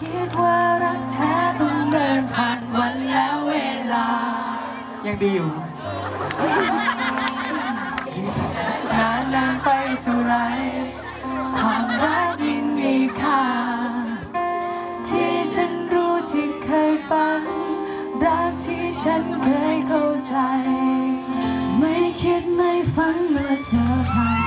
คิดว่ารักแท้ต้องเดินผ่านวันแล้วเวลา ยังดีอยู่นานนานไปเท่าไรความรักยิ่งมีค่า ที่ฉันรู้ที่เคยฝัน รักที่ฉันเคยเข้าใจ ไม่คิดไม่ฝันเมื่อเธอผ่าน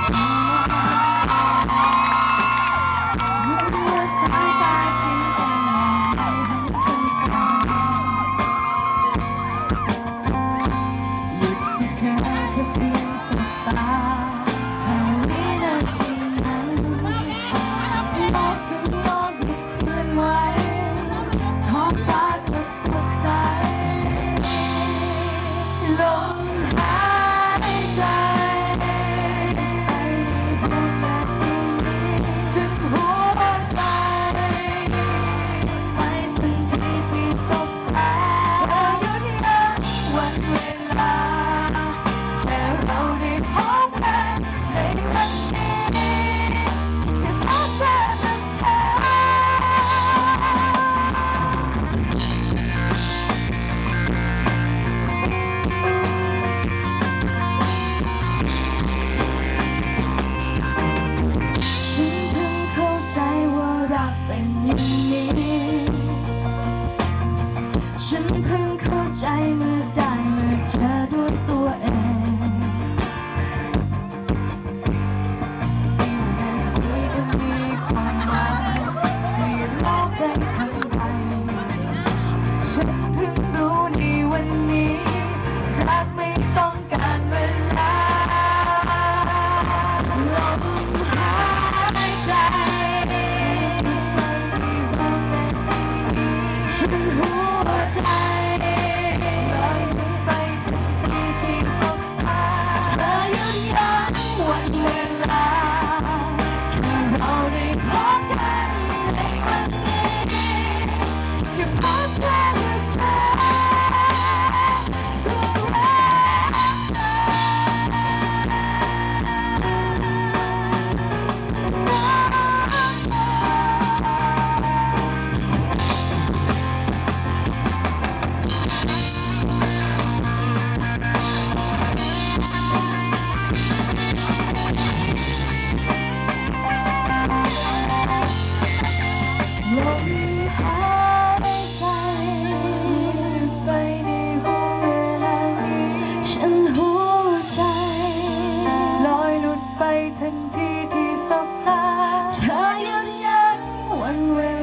นวั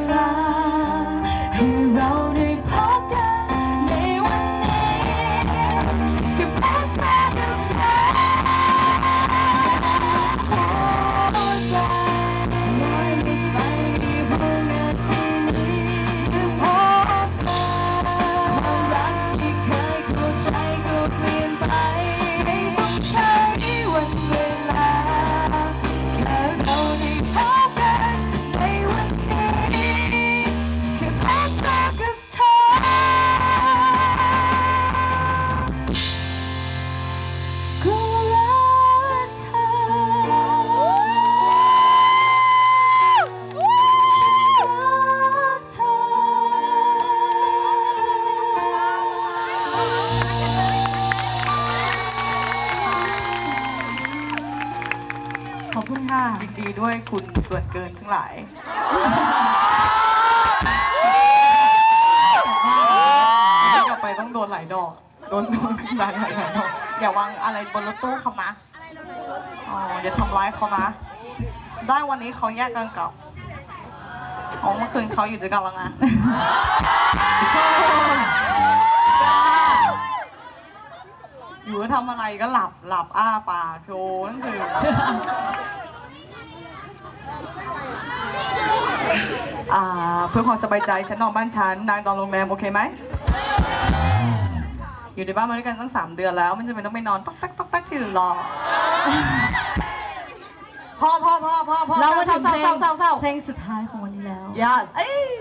ขอบคุณค่ะ ยินดีด้วยคุณส่วนเกินทั้งหลายกลับไปต้องโดนหลายดอก โดนโดนหลายหลายหลายดอก อย่าวางอะไรบนรถตู้เขานะอ๋ออย่าทำร้ายเขานะ ได้วันนี้เขาแยกกันกับอ๋อเมื่อคืนเขาอยู่ด้วยกันแล้วนะ อยู่ก็ทำอะไรก็หลับหลับอ้าปากโชว์นั่นคืออ่าเพื่อความสบายใจฉันนอนบ้านฉันนางนอนโรงแรมโอเคไหมอยู่ในบ้านมาด้วยกันตั้งสามเดือนแล้ว มันจะเป็นต้องไปนอนต๊อกแต๊กต๊อกแต๊กที่อื่นรอพอพอพอพอพอเรามาถึงเศร้าเพลเศร้างเศร้าเศร้าเพลงสุดท้ายของวันนี้แล้ว yes เอ้ย